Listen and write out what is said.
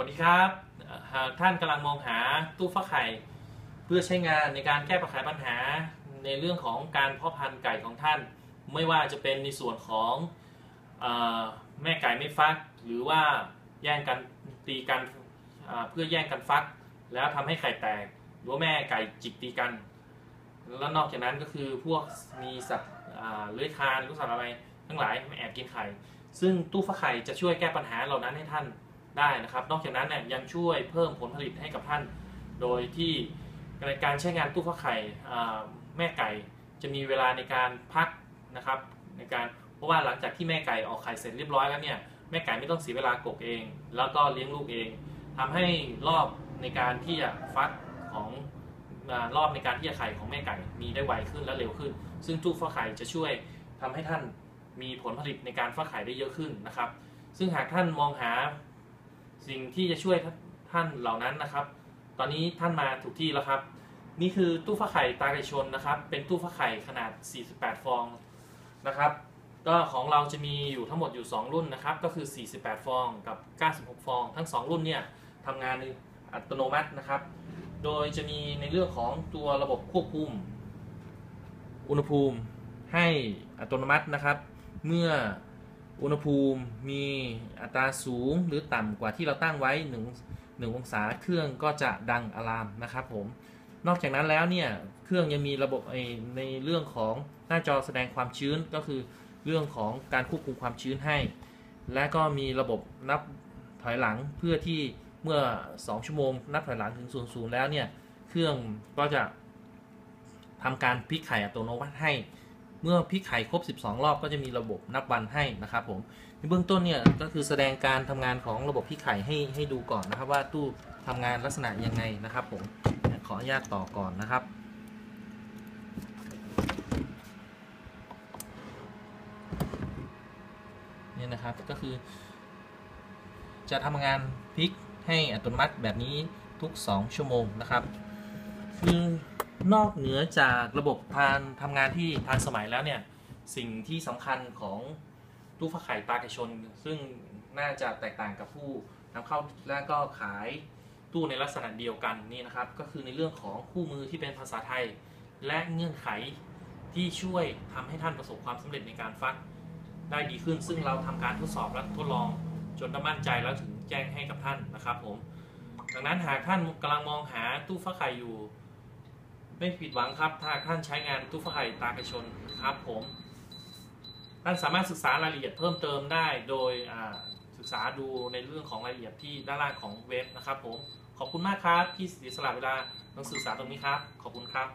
สวัสดีครับหากท่านกำลังมองหาตู้ฟักไข่ เพื่อใช้งานในการแก้ปัญหาปัญหาในเรื่องของการเพาะพันธุ์ไก่ของท่าน ไม่ว่าจะเป็นในส่วนของอแม่ไก่ไม่ฟัก หรือว่าแย่งกันตีกันเพื่อแย่งกันฟัก แล้วทำให้ไข่แตกหรือว่าแม่ไก่จิกตีกัน แล้วนอกจากนั้นก็คือพวกมีสัตว์เลื้อยคลานหรือสัตว์อะไรทั้งหลายมาแอบกินไข่ ซึ่งตู้ฟักไข่จะช่วยแก้ปัญหาเหล่านั้นให้ท่าน ได้นะครับ นอกจากนั้นเนี่ยยังช่วยเพิ่มผลผลิตให้กับท่าน โดยที่ในการใช้งานตู้ฟักไข่แม่ไก่จะมีเวลาในการพักนะครับ ในการเพราะว่าหลังจากที่แม่ไก่ออกไข่เสร็จเรียบร้อยแล้วเนี่ยแม่ไก่ไม่ต้องเสียเวลากกเอง แล้วก็เลี้ยงลูกเองทำให้รอบในการที่จะฟักของรอบในการที่จะไข่ของแม่ไก่มีได้ไวขึ้นและเร็วขึ้น ซึ่งตู้ฟักไข่จะช่วยทำให้ท่านมีผลผลิตในการฟักไข่ได้เยอะขึ้นนะครับ ซึ่งหากท่านมองหา สิ่งที่จะช่วยท่านเหล่านั้นนะครับ ตอนนี้ท่านมาถูกที่แล้วครับ นี่คือตู้ฟักไข่ตาไก่ชนนะครับ เป็นตู้ฟักไข่ขนาด 48 ฟองนะครับ ก็ของเราจะมีอยู่ทั้งหมดอยู่ 2 รุ่นนะครับ ก็คือ 48 ฟองกับ 96 ฟอง ทั้ง 2 รุ่นเนี่ยทำงานอัตโนมัตินะครับ โดยจะมีในเรื่องของตัวระบบควบคุม อุณหภูมิให้อัตโนมัตินะครับ เมื่อ อุณหภูมิมีอัตราสูงหรือต่ำกว่าที่เราตั้งไว้1 1องศาเครื่องก็จะดังอะลามนะครับผม นอกจากนั้นแล้วเนี่ยเครื่องยังมีระบบในเรื่องของหน้าจอแสดงความชื้นก็คือเรื่องของการควบคุมความชื้นให้ และก็มีระบบนับถอยหลังเพื่อที่เมื่อ 2 ชั่วโมง นับถอยหลังถึง0ูนย์แล้วเนี่ยเครื่องก็จะทำการพลิกไข่อัตโนมัติให้ เมื่อพลิกไข่ครบ 12 รอบก็จะมีระบบนับวันให้นะครับผมในเบื้องต้นเนี่ยก็คือแสดงการทำงานของระบบพลิกไข่ให้ให้ดูก่อนนะครับว่าตู้ทำงานลักษณะยังไงนะครับผมขออนุญาตต่อก่อนนะครับเนี่ยนะครับก็คือ จะทำงานพลิกให้อัตโนมัติแบบนี้ทุก 2 ชั่วโมงนะครับคือ นอกเหนือจากระบบทานทำงานที่ทันสมัยแล้วเนี่ย สิ่งที่สำคัญของตู้ฟักไข่ตาไก่ชน ซึ่งน่าจะแตกต่างกับผู้นำเข้าและก็ขายตู้ในลักษณะเดียวกันนี่นะครับ ก็คือในเรื่องของคู่มือที่เป็นภาษาไทย และเงื่อนไขที่ช่วยทำให้ท่านประสบความสำเร็จในการฟักได้ดีขึ้น ซึ่งเราทำการทดสอบและทดลองจนมั่นใจแล้วถึงแจ้งให้กับท่านนะครับผมดังนั้นหากท่านกำลังมองหาตู้ฟักไข่อยู่ ไม่ผิดหวังครับถ้าท่านใช้งานตู้ฟ้าไข่ตาไก่ชนครับผมท่านสามารถศึกษารายละเอียดเพิ่มเติมได้โดยศึกษาดูในเรื่องของรายละเอียดที่ด้านล่างของเว็บนะครับผมขอบคุณมากครับที่เสียสละเวลาต้องศึกษาตรงนี้ครับ ขอบคุณครับ